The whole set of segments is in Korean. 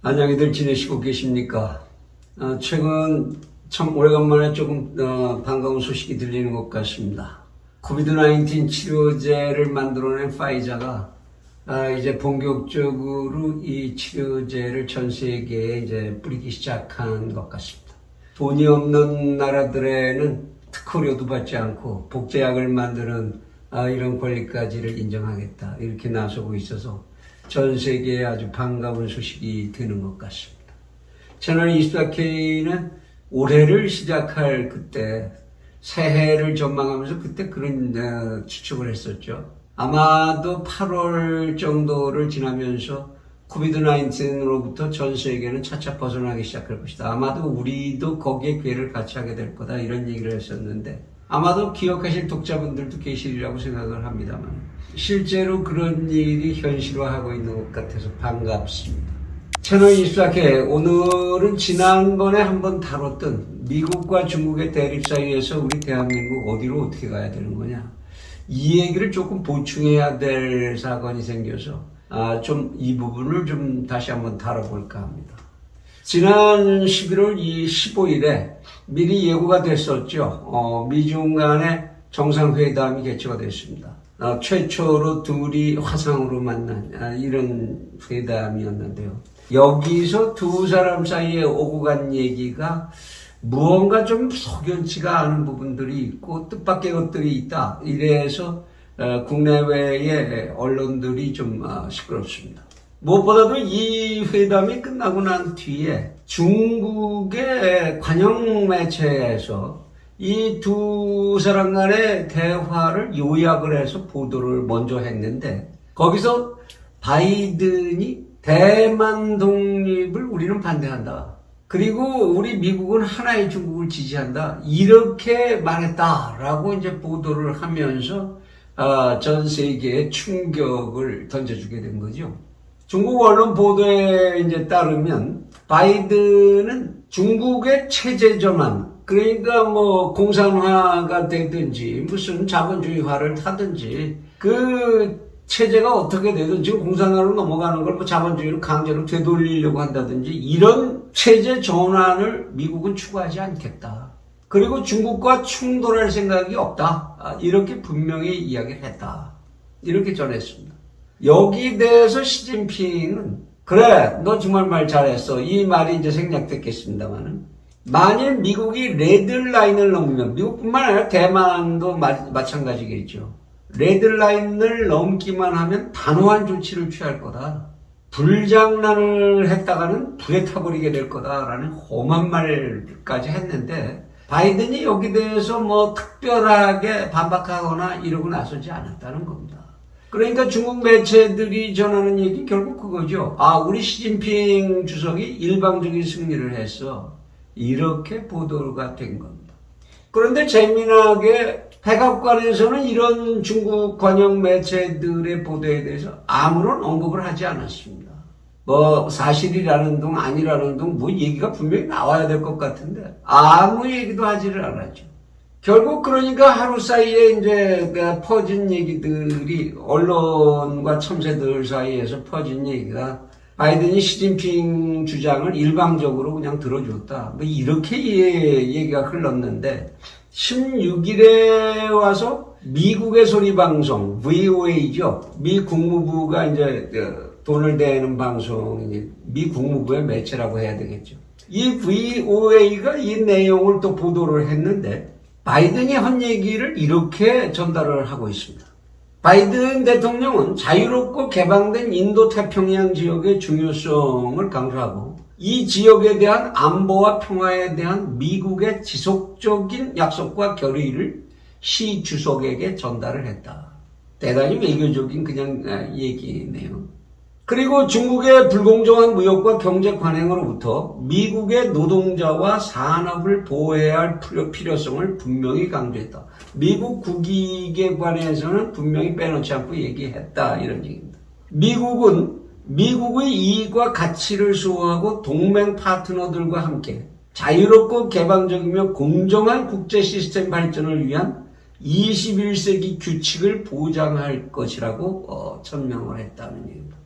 안녕히들 지내시고 계십니까? 어, 최근 참 오래간만에 조금 어, 반가운 소식이 들리는 것 같습니다. 코비드-19 치료제를 만들어낸 파이자가 아, 이제 본격적으로 이 치료제를 전 세계에 이제 뿌리기 시작한 것 같습니다. 돈이 없는 나라들에는 특허료도 받지 않고 복제약을 만드는 아, 이런 권리까지를 인정하겠다 이렇게 나서고 있어서 전 세계에 아주 반가운 소식이 되는 것 같습니다. 채널 24K는 올해를 시작할 그때 새해를 전망하면서 그때 그런 어, 추측을 했었죠. 아마도 8월 정도를 지나면서 코비드-19으로부터 전 세계는 차차 벗어나기 시작할 것이다. 아마도 우리도 거기에 기회를 같이 하게 될 거다. 이런 얘기를 했었는데 아마도 기억하실 독자분들도 계시리라고 생각을 합니다만 실제로 그런 일이 현실화하고 있는 것 같아서 반갑습니다. 채널 24K 오늘은 지난번에 한번 다뤘던 미국과 중국의 대립 사이에서 우리 대한민국 어디로 어떻게 가야 되는 거냐 이 얘기를 조금 보충해야 될 사건이 생겨서 아, 좀 이 부분을 좀 다시 한번 다뤄볼까 합니다. 지난 11월 15일에 미리 예고가 됐었죠. 어, 미중 간의 정상회담이 개최가 됐습니다. 어, 최초로 둘이 화상으로 만난 아, 이런 회담이었는데요. 여기서 두 사람 사이에 오고 간 얘기가 무언가 좀 석연치가 않은 부분들이 있고 뜻밖의 것들이 있다. 이래서 어, 국내외의 언론들이 좀 어, 시끄럽습니다. 무엇보다도 이 회담이 끝나고 난 뒤에 중국의 관영 매체에서 이 두 사람 간의 대화를 요약을 해서 보도를 먼저 했는데 거기서 바이든이 대만 독립을 우리는 반대한다. 그리고 우리 미국은 하나의 중국을 지지한다. 이렇게 말했다라고 이제 보도를 하면서 아, 전 세계에 충격을 던져주게 된 거죠. 중국 언론 보도에 이제 따르면 바이든은 중국의 체제 전환, 그러니까 뭐 공산화가 되든지 무슨 자본주의화를 하든지 그 체제가 어떻게 되든지 공산화로 넘어가는 걸 뭐 자본주의로 강제로 되돌리려고 한다든지 이런 체제 전환을 미국은 추구하지 않겠다. 그리고 중국과 충돌할 생각이 없다. 아, 이렇게 분명히 이야기를 했다. 이렇게 전했습니다. 여기 대해서 시진핑은 그래 너 정말 말 잘했어 이 말이 이제 생략됐겠습니다만은 만일 미국이 레드라인을 넘으면 미국뿐만 아니라 대만도 마, 마찬가지겠죠 레드라인을 넘기만 하면 단호한 조치를 취할 거다 불장난을 했다가는 불에 타버리게 될 거다라는 험한 말까지 했는데 바이든이 여기 대해서 뭐 특별하게 반박하거나 이러고 나서지 않았다는 겁니다. 그러니까 중국 매체들이 전하는 얘기 결국 그거죠. 아, 우리 시진핑 주석이 일방적인 승리를 했어. 이렇게 보도가 된 겁니다. 그런데 재미나게 백악관에서는 이런 중국 관영 매체들의 보도에 대해서 아무런 언급을 하지 않았습니다. 뭐 사실이라는 둥 아니라는 둥 뭐 얘기가 분명히 나와야 될 것 같은데 아무 얘기도 하지를 않았죠. 결국 그러니까 하루 사이에 이제 그 퍼진 얘기들이 언론과 첨세들 사이에서 퍼진 얘기가 바이든이 시진핑 주장을 일방적으로 그냥 들어줬다. 뭐 이렇게 예- 얘기가 흘렀는데 16일에 와서 미국의 소리 방송 VOA죠. 미 국무부가 이제 그 돈을 대는 방송이니 미 국무부의 매체라고 해야 되겠죠. 이 VOA가 이 내용을 또 보도를 했는데 바이든이 한 얘기를 이렇게 전달을 하고 있습니다. 바이든 대통령은 자유롭고 개방된 인도 태평양 지역의 중요성을 강조하고 이 지역에 대한 안보와 평화에 대한 미국의 지속적인 약속과 결의를 시 주석에게 전달을 했다. 대단히 외교적인 그냥 아, 얘기네요. 그리고 중국의 불공정한 무역과 경제 관행으로부터 미국의 노동자와 산업을 보호해야 할 필요- 필요성을 분명히 강조했다. 미국 국익에 관해서는 분명히 빼놓지 않고 얘기했다. 이런 얘기입니다. 미국은 미국의 이익과 가치를 수호하고 동맹 파트너들과 함께 자유롭고 개방적이며 공정한 국제 시스템 발전을 위한 21세기 규칙을 보장할 것이라고 어, 천명을 했다는 얘기입니다.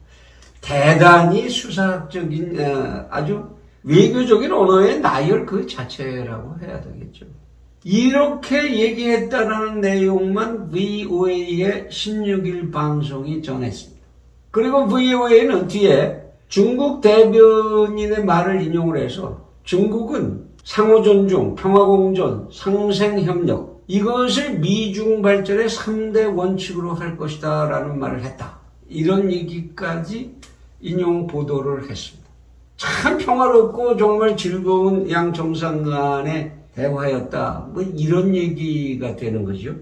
대단히 수사학적인 어, 아주 외교적인 언어의 나열 그 자체라고 해야 되겠죠. 이렇게 얘기했다라는 내용만 VOA의 16일 방송이 전했습니다. 그리고 VOA는 뒤에 중국 대변인의 말을 인용을 해서 중국은 상호 존중, 평화 공존, 상생 협력 이것을 미중 발전의 3대 원칙으로 할 것이다 라는 말을 했다. 이런 얘기까지 인용 보도를 했습니다. 참 평화롭고 정말 즐거운 양 정상 간의 대화였다. 뭐 이런 얘기가 되는 거죠.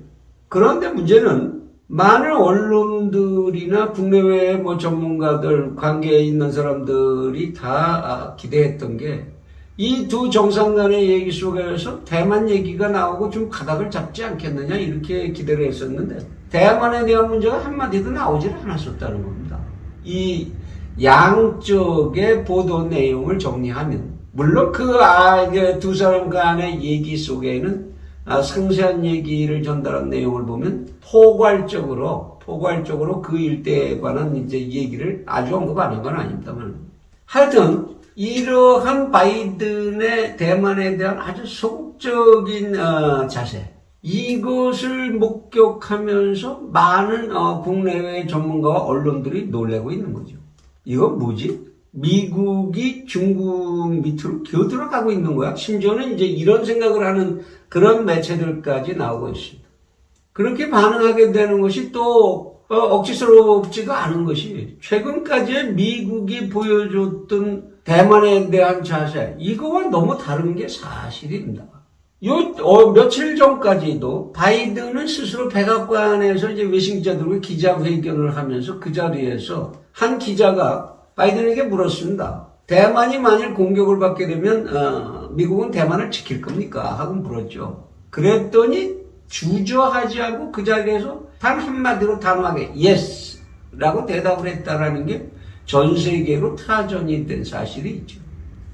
그런데 문제는 많은 언론들이나 국내외 뭐 전문가들, 관계에 있는 사람들이 다 아, 기대했던 게 이 두 정상 간의 얘기 속에서 대만 얘기가 나오고 좀 가닥을 잡지 않겠느냐 이렇게 기대를 했었는데 대만에 대한 문제가 한마디도 나오질 않았었다는 겁니다. 이 양쪽의 보도 내용을 정리하면 물론 그 두 사람 간의 얘기 속에는 아, 상세한 얘기를 전달한 내용을 보면 포괄적으로 포괄적으로 그 일대에 관한 이제 얘기를 아주 언급 안한건 아닙니다만 하여튼 이러한 바이든의 대만에 대한 아주 소극적인 어, 자세 이것을 목격하면서 많은 어, 국내외 전문가와 언론들이 놀래고 있는 거죠. 이건 뭐지? 미국이 중국 밑으로 기어들어가고 있는 거야. 심지어는 이제 이런 생각을 하는 그런 매체들까지 나오고 있습니다. 그렇게 반응하게 되는 것이 또 어, 억지스럽지가 않은 것이 최근까지 미국이 보여줬던 대만에 대한 자세 이거와 너무 다른 게 사실입니다. 요 어, 며칠 전까지도 바이든은 스스로 백악관에서 이제 외신 기자들과 기자회견을 하면서 그 자리에서 한 기자가 바이든에게 물었습니다. 대만이 만일 공격을 받게 되면 어, 미국은 대만을 지킬 겁니까? 하고 물었죠. 그랬더니 주저하지 않고 그 자리에서 단 한마디로 단호하게 yes 라고 대답을 했다라는 게 전 세계로 타전이 된 사실이 있죠.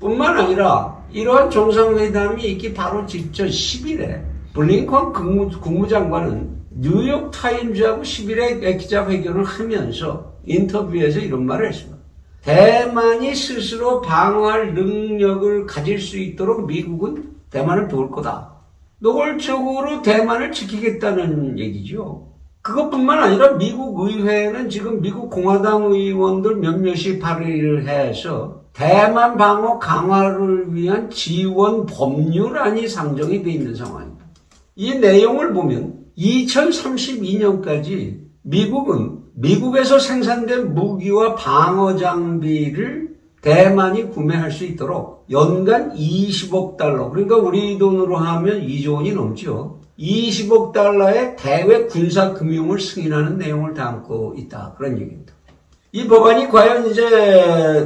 뿐만 아니라 이러한 정상회담이 있기 바로 직전 10일에 블링컨 국무, 국무장관은 뉴욕 타임즈하고 10일에 기자회견을 하면서 인터뷰에서 이런 말을 했습니다. 대만이 스스로 방어할 능력을 가질 수 있도록 미국은 대만을 도울 거다. 노골적으로 대만을 지키겠다는 얘기죠. 그것뿐만 아니라 미국 의회는 지금 미국 공화당 의원들 몇몇이 발의를 해서 대만 방어 강화를 위한 지원 법률안이 상정이 돼 있는 상황입니다. 이 내용을 보면 2032년까지 미국은 미국에서 생산된 무기와 방어 장비를 대만이 구매할 수 있도록 연간 20억 달러, 그러니까 우리 돈으로 하면 2조 원이 넘죠. 20억 달러의 대외 군사 금융을 승인하는 내용을 담고 있다. 그런 얘기입니다. 이 법안이 과연 이제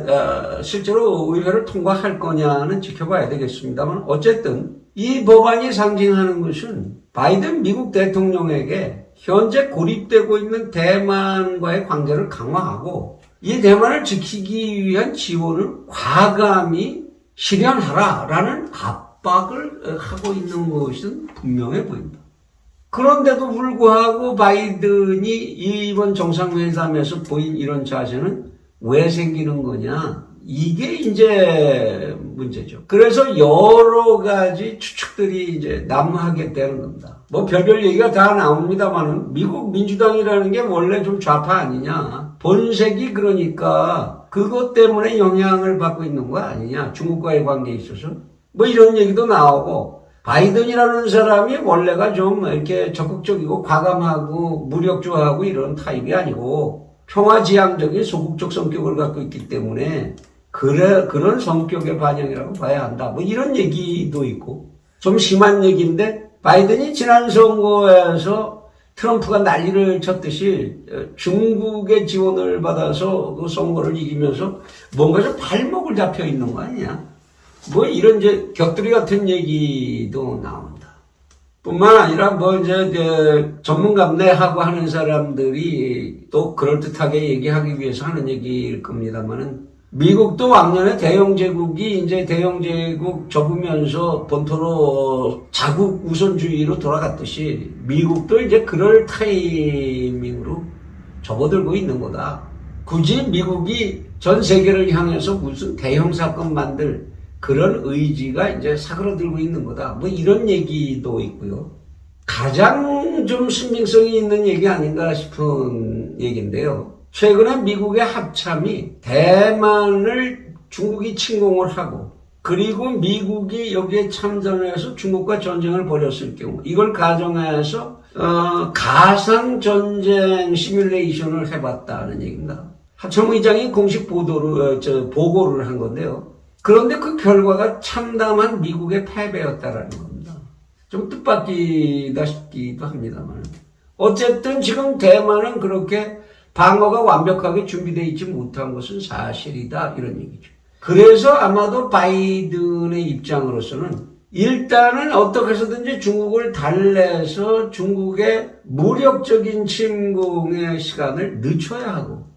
어, 실제로 의회를 통과할 거냐는 지켜봐야 되겠습니다만 어쨌든 이 법안이 상징하는 것은 바이든 미국 대통령에게 현재 고립되고 있는 대만과의 관계를 강화하고 이 대만을 지키기 위한 지원을 과감히 실현하라라는 압박을 하고 있는 것은 분명해 보입니다. 그런데도 불구하고 바이든이 이번 정상회담에서 보인 이런 자세는 왜 생기는 거냐? 이게 이제 문제죠. 그래서 여러 가지 추측들이 이제 난무하게 되는 겁니다. 뭐 별별 얘기가 다 나옵니다만은 미국 민주당이라는 게 원래 좀 좌파 아니냐. 본색이 그러니까 그것 때문에 영향을 받고 있는 거 아니냐. 중국과의 관계에 있어서. 뭐 이런 얘기도 나오고 바이든이라는 사람이 원래가 좀 이렇게 적극적이고 과감하고 무력조하고 이런 타입이 아니고 평화지향적인 소극적 성격을 갖고 있기 때문에 그래, 그런 성격의 반영이라고 봐야 한다. 뭐 이런 얘기도 있고 좀 심한 얘기인데 바이든이 지난 선거에서 트럼프가 난리를 쳤듯이 중국의 지원을 받아서 그 선거를 이기면서 뭔가 좀 발목을 잡혀 있는 거 아니냐. 뭐 이런 이제 격투리 같은 얘기도 나온다. 뿐만 아니라 뭐 이제, 전문가내하고 하는 사람들이 또 그럴듯하게 얘기하기 위해서 하는 얘기일 겁니다만은 미국도 왕년에 대영 제국이 이제 대영 제국 접으면서 본토로 자국 우선주의로 돌아갔듯이 미국도 이제 그럴 타이밍으로 접어들고 있는 거다. 굳이 미국이 전 세계를 향해서 무슨 대형 사건 만들 그런 의지가 이제 사그러들고 있는 거다. 뭐 이런 얘기도 있고요. 가장 좀 신빙성이 있는 얘기 아닌가 싶은 얘기인데요. 최근에 미국의 합참이 대만을 중국이 침공을 하고 그리고 미국이 여기에 참전해서 중국과 전쟁을 벌였을 경우 이걸 가정해서 어, 가상 전쟁 시뮬레이션을 해봤다는 얘기입니다. 하청 의장이 공식 보도를 어, 저, 보고를 한 건데요. 그런데 그 결과가 참담한 미국의 패배였다라는 겁니다. 좀 뜻밖이다 싶기도 합니다만. 어쨌든 지금 대만은 그렇게 방어가 완벽하게 준비되어 있지 못한 것은 사실이다. 이런 얘기죠. 그래서 아마도 바이든의 입장으로서는 일단은 어떻게 해서든지 중국을 달래서 중국의 무력적인 침공의 시간을 늦춰야 하고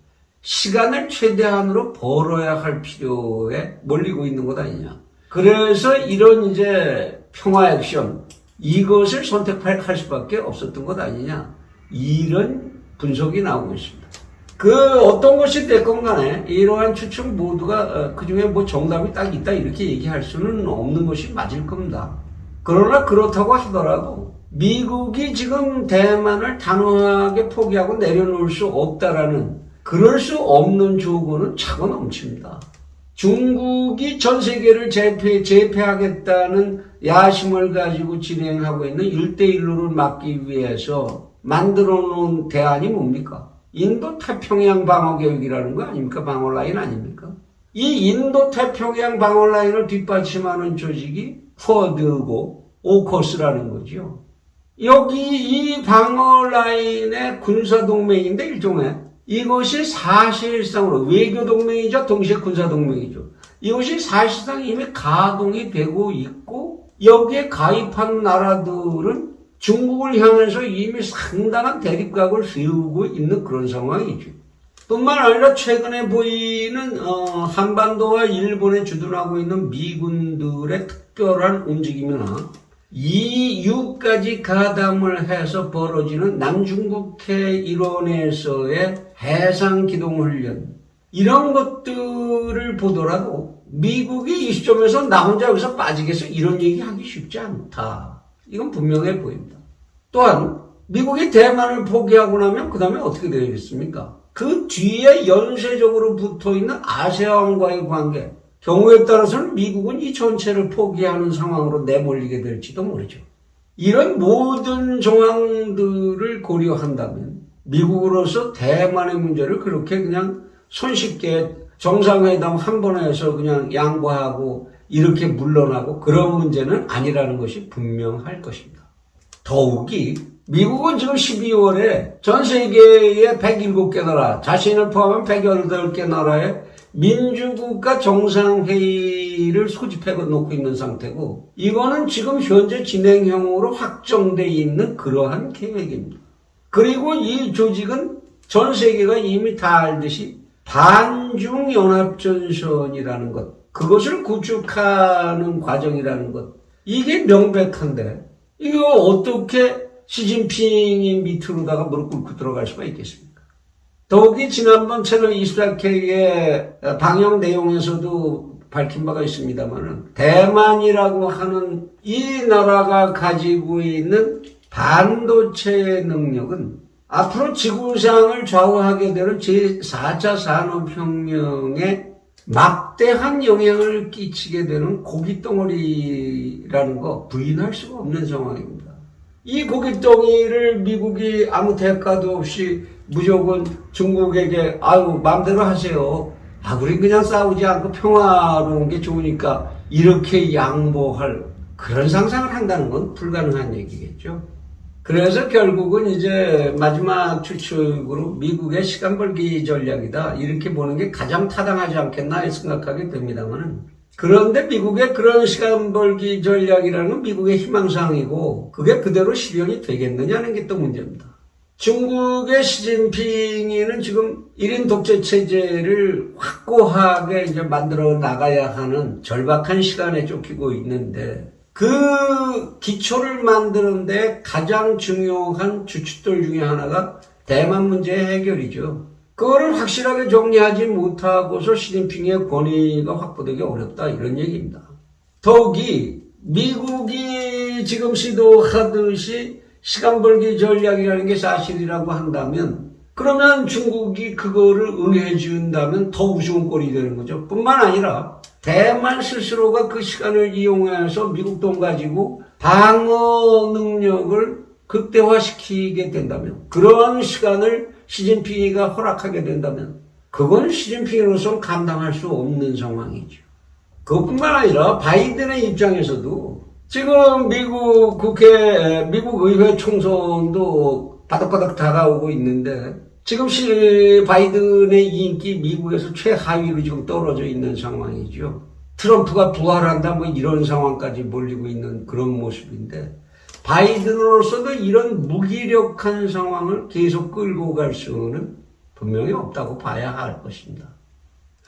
시간을 최대한으로 벌어야 할 필요에 몰리고 있는 것 아니냐. 그래서 이런 이제 평화 액션 이것을 선택할 수밖에 없었던 것 아니냐. 이런 분석이 나오고 있습니다. 그 어떤 것이 됐건 간에 이러한 추측 모두가 그 중에 뭐 정답이 딱 있다 이렇게 얘기할 수는 없는 것이 맞을 겁니다. 그러나 그렇다고 하더라도 미국이 지금 대만을 단호하게 포기하고 내려놓을 수 없다라는 그럴 수 없는 조건은 차고 넘칩니다. 중국이 전 세계를 재패, 재패하겠다는 야심을 가지고 진행하고 있는 1대1로를 막기 위해서 만들어 놓은 대안이 뭡니까? 인도 태평양 방어 계획이라는 거 아닙니까? 방어 라인 아닙니까? 이 인도 태평양 방어 라인을 뒷받침하는 조직이 쿼드고 오커스라는 거죠. 여기 이 방어 라인의 군사 동맹인데 일종의 이것이 사실상으로 외교 동맹이죠. 동시에 군사 동맹이죠. 이것이 사실상 이미 가동이 되고 있고 여기에 가입한 나라들은 중국을 향해서 이미 상당한 대립각을 세우고 있는 그런 상황이죠. 뿐만 아니라 최근에 보이는 어, 한반도와 일본에 주둔하고 있는 미군들의 특별한 움직임이나 이유까지 가담을 해서 벌어지는 남중국해 일원에서의 해상 기동 훈련 이런 것들을 보더라도 미국이 이 시점에서 나 혼자 여기서 빠지겠어 이런 얘기 하기 쉽지 않다. 이건 분명해 보입니다. 또한 미국이 대만을 포기하고 나면 그 다음에 어떻게 되겠습니까? 그 뒤에 연쇄적으로 붙어 있는 아세안과의 관계, 경우에 따라서는 미국은 이 전체를 포기하는 상황으로 내몰리게 될지도 모르죠. 이런 모든 정황들을 고려한다면 미국으로서 대만의 문제를 그렇게 그냥 손쉽게 정상회담 한 번에 해서 그냥 양보하고 이렇게 물러나고 그런 문제는 아니라는 것이 분명할 것입니다. 더욱이 미국은 지금 12월에 전 세계의 107개 나라, 자신을 포함한 108개 나라의 민주국가 정상회의를 소집해 놓고 있는 상태고, 이거는 지금 현재 진행형으로 확정돼 있는 그러한 계획입니다. 그리고 이 조직은 전 세계가 이미 다 알듯이 반중연합전선이라는 것, 그것을 구축하는 과정이라는 것, 이게 명백한데, 이거 어떻게 시진핑이 밑으로다가 무릎 꿇고 들어갈 수가 있겠습니까? 더욱이 지난번 채널 24K의 방영 내용에서도 밝힌 바가 있습니다만은 대만이라고 하는 이 나라가 가지고 있는 반도체 능력은 앞으로 지구상을 좌우하게 되는 제4차 산업혁명에 막대한 영향을 끼치게 되는 고깃덩어리라는 거 부인할 수가 없는 상황입니다. 이 고깃덩이를 미국이 아무 대가도 없이 무조건 중국에게 아유 마음대로 하세요. 아 우리 그냥 싸우지 않고 평화로운 게 좋으니까 이렇게 양보할 그런 상상을 한다는 건 불가능한 얘기겠죠. 그래서 결국은 이제 마지막 추측으로 미국의 시간 벌기 전략이다. 이렇게 보는 게 가장 타당하지 않겠나 생각하게 됩니다만은. 그런데 미국의 그런 시간 벌기 전략이라는 건 미국의 희망사항이고 그게 그대로 실현이 되겠느냐는 게 또 문제입니다. 중국의 시진핑이는 지금 1인 독재 체제를 확고하게 이제 만들어 나가야 하는 절박한 시간에 쫓기고 있는데 그 기초를 만드는데 가장 중요한 주춧돌 중에 하나가 대만 문제 해결이죠. 그거를 확실하게 정리하지 못하고서 시진핑의 권위가 확보되기 어렵다 이런 얘기입니다. 더욱이 미국이 지금 시도하듯이 시간 벌기 전략이라는 게 사실이라고 한다면 그러면 중국이 그거를 응해 준다면 더 우스운 꼴이 되는 거죠. 뿐만 아니라 대만 스스로가 그 시간을 이용해서 미국 돈 가지고 방어 능력을 극대화시키게 된다면 그런 시간을 시진핑이가 허락하게 된다면 그건 시진핑으로서는 감당할 수 없는 상황이죠. 그것뿐만 아니라 바이든의 입장에서도 지금 미국 국회, 미국 의회 총선도 바닥바닥 다가오고 있는데 지금 시 바이든의 인기 미국에서 최하위로 지금 떨어져 있는 상황이죠. 트럼프가 부활한다 뭐 이런 상황까지 몰리고 있는 그런 모습인데 바이든으로서도 이런 무기력한 상황을 계속 끌고 갈 수는 분명히 없다고 봐야 할 것입니다.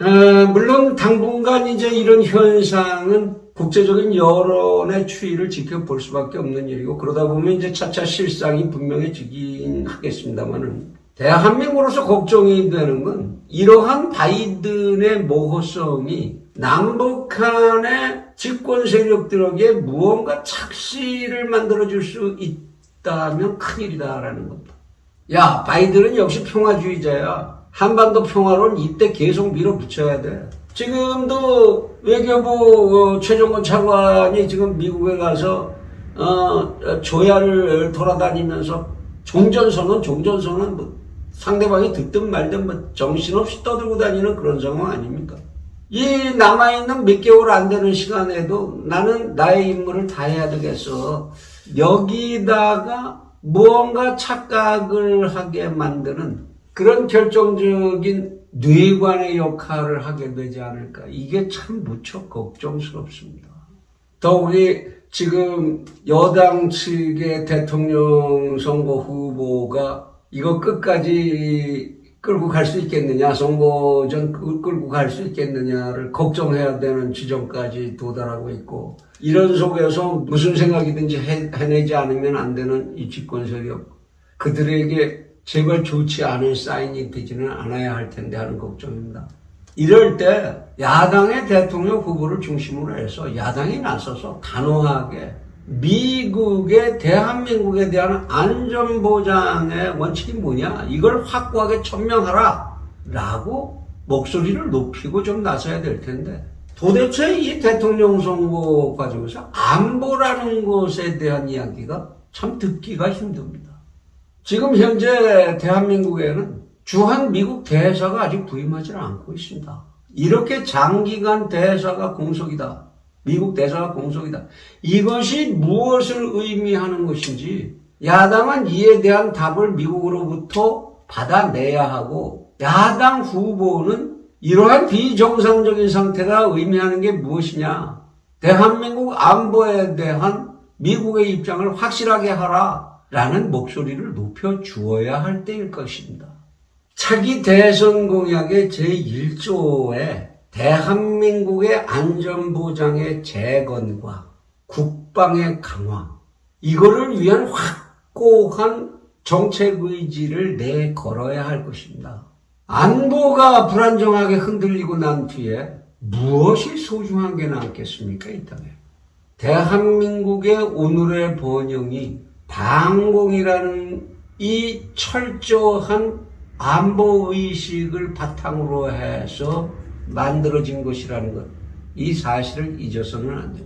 에, 물론 당분간 이제 이런 현상은 국제적인 여론의 추이를 지켜볼 수밖에 없는 일이고 그러다 보면 이제 차차 실상이 분명해지긴 하겠습니다만은 대한민국으로서 걱정이 되는 건 이러한 바이든의 모호성이 남북 간의 집권 세력들에게 무언가 착시를 만들어줄 수 있다면 큰일이다라는 겁니다. 야, 바이든은 역시 평화주의자야. 한반도 평화론 이때 계속 밀어붙여야 돼. 지금도 외교부 어, 최종건 차관이 지금 미국에 가서 어, 조야를 돌아다니면서 종전선언, 종전선언 뭐 상대방이 듣든 말든 뭐 정신없이 떠들고 다니는 그런 상황 아닙니까? 이 남아있는 몇 개월 안 되는 시간에도 나는 나의 임무를 다 해야 되겠어. 여기다가 무언가 착각을 하게 만드는 그런 결정적인 뇌관의 역할을 하게 되지 않을까. 이게 참 무척 걱정스럽습니다. 더욱이 지금 여당 측의 대통령 선거 후보가 이거 끝까지 끌고 갈 수 있겠느냐, 선거전 끌- 끌고 갈 수 있겠느냐를 걱정해야 되는 지점까지 도달하고 있고, 이런 속에서 무슨 생각이든지 해, 해내지 않으면 안 되는 이 집권 세력, 그들에게 제발 좋지 않은 사인이 되지는 않아야 할 텐데 하는 걱정입니다. 이럴 때 야당의 대통령 후보를 중심으로 해서 야당이 나서서 단호하게 미국의 대한민국에 대한 안전보장의 원칙이 뭐냐 이걸 확고하게 천명하라 라고 목소리를 높이고 좀 나서야 될 텐데 도대체 이 대통령 선거 과정에서 안보라는 것에 대한 이야기가 참 듣기가 힘듭니다. 지금 현재 대한민국에는 주한 미국 대사가 아직 부임하지 않고 있습니다. 이렇게 장기간 대사가 공석이다. 미국 대사가 공석이다. 이것이 무엇을 의미하는 것인지 야당은 이에 대한 답을 미국으로부터 받아내야 하고 야당 후보는 이러한 비정상적인 상태가 의미하는 게 무엇이냐. 대한민국 안보에 대한 미국의 입장을 확실하게 하라. 라는 목소리를 높여 주어야 할 때일 것입니다. 차기 대선 공약의 제1조에 대한민국의 안전보장의 재건과 국방의 강화, 이거를 위한 확고한 정책 의지를 내걸어야 할 것입니다. 안보가 불안정하게 흔들리고 난 뒤에 무엇이 소중한 게 남겠습니까, 이 땅에? 대한민국의 오늘의 번영이 방공이라는 이 철저한 안보 의식을 바탕으로 해서 만들어진 것이라는 것, 이 사실을 잊어서는 안 됩니다.